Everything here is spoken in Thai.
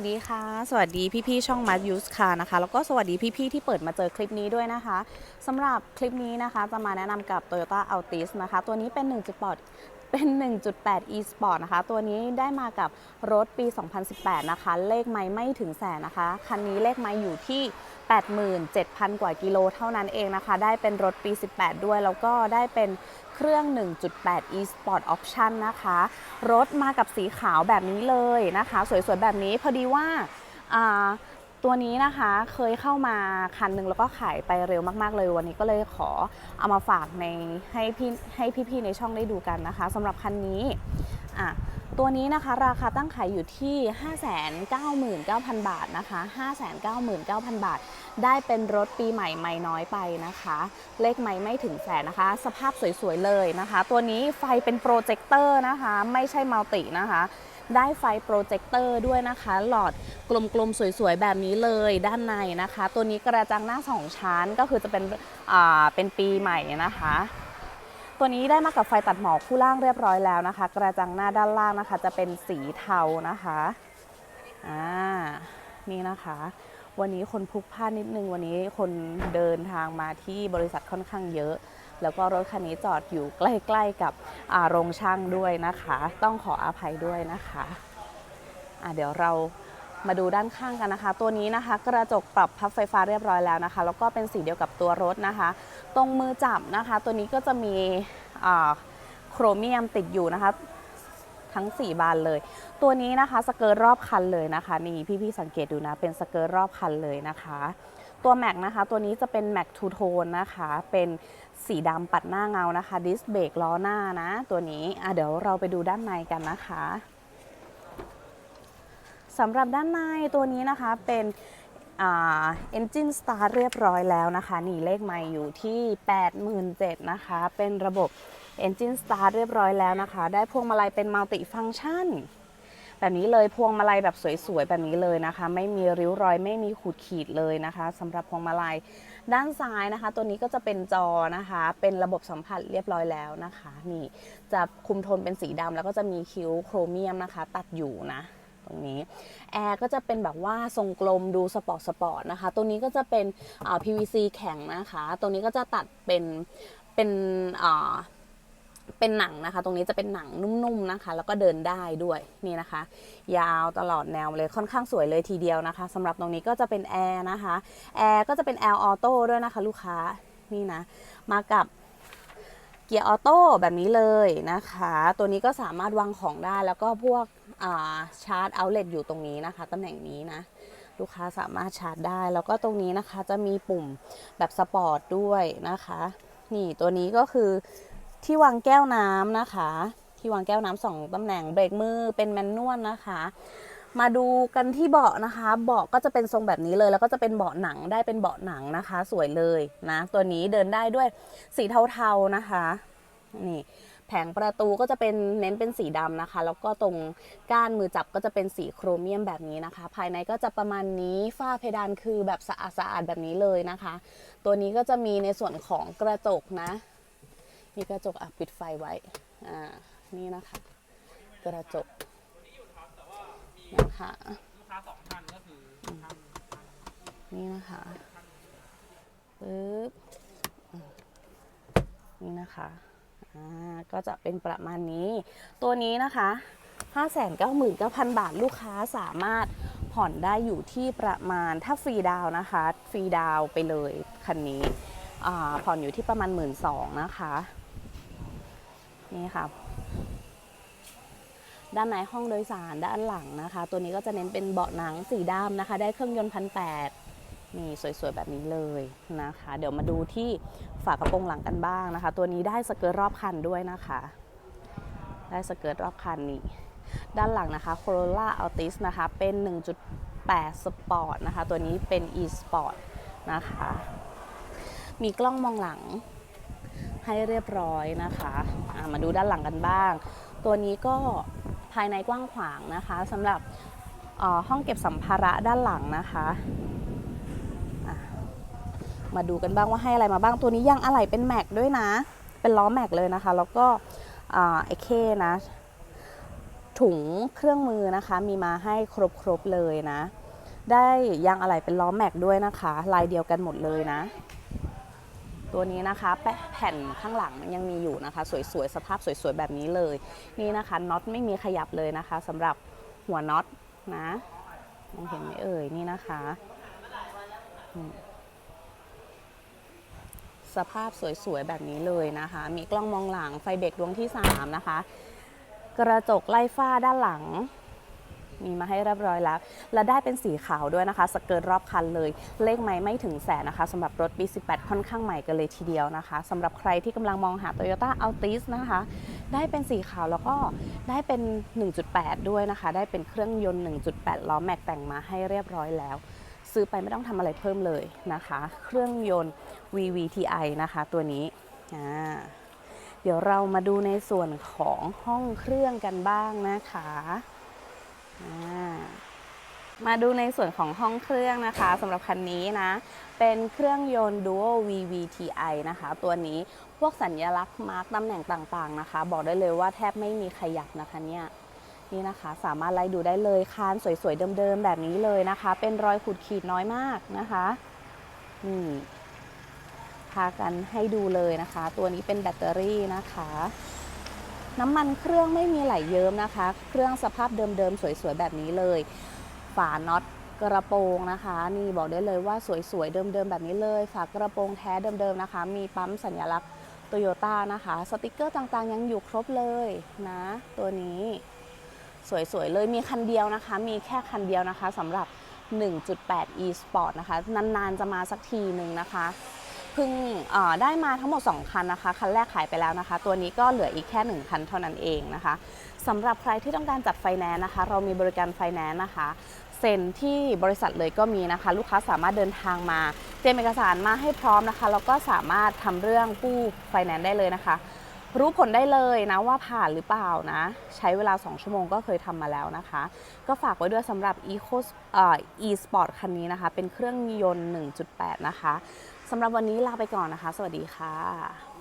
วัสดีค่ะ สวัสดีพี่ๆช่องมัดยูสค่ะนะคะ แล้วก็สวัสดีพี่ๆที่เปิดมาเจอคลิปนี้ด้วยนะคะสำหรับคลิปนี้นะคะจะมาแนะนำกับ Toyota Altis นะคะ ตัวนี้เป็น1 8 เป็น 1.8 e-sport นะคะ ตัวนี้ได้มากับรถปี 2018 นะคะ เลขไม่ไม่ถึงแสนนะคะ คันนี้เลขไม่อยู่ที่ 87,000 กว่ากิโลเท่านั้นเองนะคะ ได้เป็นรถปี 18 ด้วย แล้วก็ได้เป็นเครื่อง 1.8 e-sport option นะคะ รถมากับสีขาวแบบนี้เลยนะคะ สวยๆ แบบนี้พอดีว่าอ่า ตัวนี้นะคะเคยเข้ามาคันหนึ่งแล้วก็ขายไปเร็วมากๆเลยวันนี้ก็เลยขอเอามาฝากในให้พี่ให้พี่ๆในช่องได้ดูกันนะคะสำหรับคันนี้อะ ตัวนี้นะคะราคาตั้งขายอยู่ที่ 599,000 บาทนะคะ 599,000 บาท ได้เป็นรถปีใหม่ไม่น้อยไปนะคะ เลขไม่ไม่ถึงแสนนะคะ สภาพสวยๆเลยนะคะ ตัวนี้ไฟเป็นโปรเจคเตอร์นะคะ ไม่ใช่มัลตินะคะได้ไฟโปรเจคเตอร์ด้วยนะคะ หลอดกลมๆ สวยๆ แบบนี้เลยด้านในนะคะ ตัวนี้กระจังหน้า 2 ชั้นก็คือจะเป็นอ่าเป็นปีใหม่นะคะ ตัวนี้ได้มากับไฟตัดหมอกคู่ล่างเรียบร้อยแล้วนะคะ กระจังหน้าด้านล่างนะคะ จะเป็นสีเทานะคะอ่านี่นะคะ วันนี้คนพลุกพล่านนิดนึงวันนี้คนเดินทางมาที่บริษัทค่อนข้างเยอะแล้วก็รถคันนี้จอดอยู่ใกล้ๆกับโรงช่างด้วยนะคะ ต้องขออภัยด้วยนะคะอะเดี๋ยวเรามาดูด้านข้างกันนะคะ ตัวนี้นะคะ กระจกปรับพับไฟฟ้าเรียบร้อยแล้วนะคะ แล้วก็เป็นสีเดียวกับตัวรถนะคะ ตรงมือจับนะคะ ตัวนี้ก็จะมีโครเมียมติดอยู่นะคะ ทั้ง 4 บานเลย ตัวนี้นะคะสเกิร์ตรอบคันเลยนะคะ นี่พี่ๆสังเกตดูนะ เป็นสเกิร์ตรอบคันเลยนะคะ ตัวแม็กนะคะ ตัวนี้จะเป็นแม็กทูโทนนะคะ เป็นสีดำปัดหน้าเงานะคะ ดิสเบรกล้อหน้านะ ตัวนี้อะเดี๋ยวเราไปดูด้านในกันนะคะสำหรับด้านในตัวนี้นะคะเป็น เอ่า engine start เรียบร้อยแล้วนะคะ นี่เลขไม่อยู่ที่ 87,000นะคะ เป็นระบบ engine start เรียบร้อยแล้วนะคะ ได้พวงมาลัยเป็น multi function แบบนี้เลยพวงมาลัยแบบสวยๆ แบบนี้เลยนะคะ ไม่มีริ้วรอยไม่มีขูดขีดเลยนะคะสำหรับพวงมาลัยด้านซ้ายนะคะ ตัวนี้ก็จะเป็นจอนะคะ เป็นระบบสัมผัสเรียบร้อยแล้วนะคะ นี่จะคุมโทนเป็นสีดำแล้วก็จะมีคิ้วโครเมียมนะคะ ตัดอยู่นะ ตรงนี้แอร์ก็จะเป็นแบบว่าทรงกลมดูสปอร์ตสปอร์ตนะคะ ตัวนี้ก็จะเป็น PVC แข็งนะคะ ตัวนี้ก็จะตัดเป็นเป็นเป็นหนังนะคะ ตรงนี้จะเป็นหนังนุ่มๆนะคะ แล้วก็เดินได้ด้วยนี่นะคะ ยาวตลอดแนวเลยค่อนข้างสวยเลยทีเดียวนะคะสำหรับตรงนี้ก็จะเป็นแอร์นะคะแอร์ก็จะเป็นแอร์ออโต้ด้วยนะคะ ลูกค้านี่นะ มากับ เกียร์ออโต้แบบนี้เลยนะคะ ตัวนี้ก็สามารถวางของได้แล้วก็พวกาชาร์จเอาเลตอยู่ตรงนี้นะคะตำแหน่งนี้นะ ลูกค้าสามารถชาร์จได้ แล้วก็ตรงนี้นะคะจะมีปุ่มแบบสปอร์ตด้วยนะคะ นี่ตัวนี้ก็คือที่วางแก้วน้ำนะคะ ที่วางแก้วน้ำสองตำแหน่งเบรกมือเป็นแมนนวลนะคะ มาดูกันที่เบาะนะคะ เบาะก็จะเป็นทรงแบบนี้เลย แล้วก็จะเป็นเบาะหนังได้เป็นเบาะหนังนะคะ สวยเลยนะ ตัวนี้เดินได้ด้วยสีเทาๆนะคะ นี่แผงประตูก็จะเป็นเน้นเป็นสีดำนะคะ แล้วก็ตรงก้านมือจับก็จะเป็นสีโครเมียมแบบนี้นะคะ ภายในก็จะประมาณนี้ฝ้าเพดานคือแบบสะอาดสะอาดๆแบบนี้เลยนะคะ ตัวนี้ก็จะมีในส่วนของกระจกนะ มีกระจกอะปิดไฟไว้อ่านี่นะคะ กระจก นะคะลูกค้าสองท่านก็คือท่านนี่นะคะปึ๊บอืมนี่นะคะอ่าก็จะเป็นประมาณนี้ ตัวนี้นะคะ 599,000 บาทลูกค้าสามารถผ่อนได้อยู่ที่ประมาณถ้าฟรีดาวน์นะคะ ฟรีดาวน์ไปเลยคันนี้อ่าผ่อนอยู่ที่ประมาณ 1 2ื่นนะคะ นี่ค่ะ ด้านในห้องโดยสารด้านหลังนะคะ ตัวนี้ก็จะเน้นเป็นเบาะหนังสีดำนะคะ ได้เครื่องยนต์พันแปดนี่สวยๆแบบนี้เลยนะคะ เดี๋ยวมาดูที่ฝากระโปรงหลังกันบ้างนะคะ ตัวนี้ได้สเกิร์ตรอบคันด้วยนะคะ ได้สเกิร์ตรอบคันนี่ด้านหลังนะคะ Corolla Altis นะคะเป็น 1.8 Sport นะคะ ตัวนี้เป็น e-sport นะคะ มีกล้องมองหลังให้เรียบร้อยนะคะะมาดูด้านหลังกันบ้าง ตัวนี้ก็ ภายในกว้างขวางนะคะสำหรับห้องเก็บสัมภาระด้านหลังนะคะะมาดูกันบ้างว่าให้อะไรมาบ้างตัวนี้ยังอะไหล่เป็นแม็กด้วยนะ เป็นล้อแม็กเลยนะคะ แล้วก็ไอเคนะ ถุงเครื่องมือนะคะ มีมาให้ครบๆเลยนะ ได้ยางอะไหล่เป็นล้อแม็กด้วยนะคะ ลายเดียวกันหมดเลยนะ ตัวนี้นะคะแผ่นข้างหลังมันยังมีอยู่นะคะ สวยๆสภาพสวยๆแบบนี้เลย นี่นะคะน็อตไม่มีขยับเลยนะคะสำหรับหัวน็อตนะมองเห็นไหมเอ่ยนี่นะคะสภาพสวยๆแบบนี้เลยนะคะ มีกล้องมองหลังไฟเบรกดวงที่ 3 นะคะ กระจกไล่ฝ้าด้านหลัง มีมาให้เรียบร้อยแล้ว และได้เป็นสีขาวด้วยนะคะ สเกิร์ตรอบคันเลย เลขไม่ไม่ถึงแสนนะคะสำหรับรถปี 18 ค่อนข้างใหม่กันเลยทีเดียวนะคะสำหรับใครที่กำลังมองหา Toyota Altis นะคะ ได้เป็นสีขาวแล้วก็ได้เป็น 1.8 ด้วยนะคะ ได้เป็นเครื่องยนต์ 1.8 ล้อแม็กแต่งมาให้เรียบร้อยแล้วซื้อไปไม่ต้องทำอะไรเพิ่มเลยนะคะ เครื่องยนต์ VVTi นะคะตัวนี้ เดี๋ยวเรามาดูในส่วนของห้องเครื่องกันบ้างนะคะ มาดูในส่วนของห้องเครื่องนะคะสำหรับคันนี้นะ เป็นเครื่องยนต์ Duo VVTi นะคะ ตัวนี้พวกสัญลักษณ์มาร์กตำแหน่งต่างๆนะคะ บอกได้เลยว่าแทบไม่มีขยับนะคะเนี่ยนี่นะคะสามารถไล่ดูได้เลยคานสวยๆเดิมๆแบบนี้เลยนะคะ เป็นรอยขูดขีดน้อยมากนะคะนี่พากันให้ดูเลยนะคะ ตัวนี้เป็นแบตเตอรี่นะคะ น้ำมันเครื่องไม่มีไหลเยิ้มนะคะ เครื่องสภาพเดิมๆสวยๆแบบนี้เลย ฝาน็อตกระโปรงนะคะ นี่บอกได้เลยว่าสวยๆ เดิมๆ แบบนี้เลย ฝากระโปรงแท้เดิมๆนะคะ มีปั๊มสัญลักษณ์โตโยต้านะคะ สติกเกอร์ต่างๆ ยังอยู่ครบเลยนะ ตัวนี้สวยๆ เลยมีคันเดียวนะคะ มีแค่คันเดียวนะคะสำหรับ 1.8 e sport นะคะ นานๆ จะมาสักทีหนึ่งนะคะ พิ่งได้มาทั้งหมด 2 คันนะคะ คันแรกขายไปแล้วนะคะ ตัวนี้ก็เหลืออีกแค่ 1 คันเท่านั้นเองนะคะสำหรับใครที่ต้องการจัดไฟแนนซ์นะคะ เรามีบริการไฟแนนซ์นะคะเซ็นที่บริษัทเลยก็มีนะคะ ลูกค้าสามารถเดินทางมาเตรียมเอกสารมาให้พร้อมนะคะแล้วก็สามารถทำเรื่องกู้ไฟแนนซ์ได้เลยนะคะ รู้ผลได้เลยนะว่าผ่านหรือเปล่านะ ใช้เวลา 2 ชั่วโมงก็เคยทำมาแล้วนะคะ ก็ฝากไว้ด้วยสำหรับ Eco เอ่อ e-sport คันนี้นะคะ เป็นเครื่องยนต์ 1.8 นะคะ สำหรับวันนี้ลาไปก่อนนะคะ สวัสดีค่ะ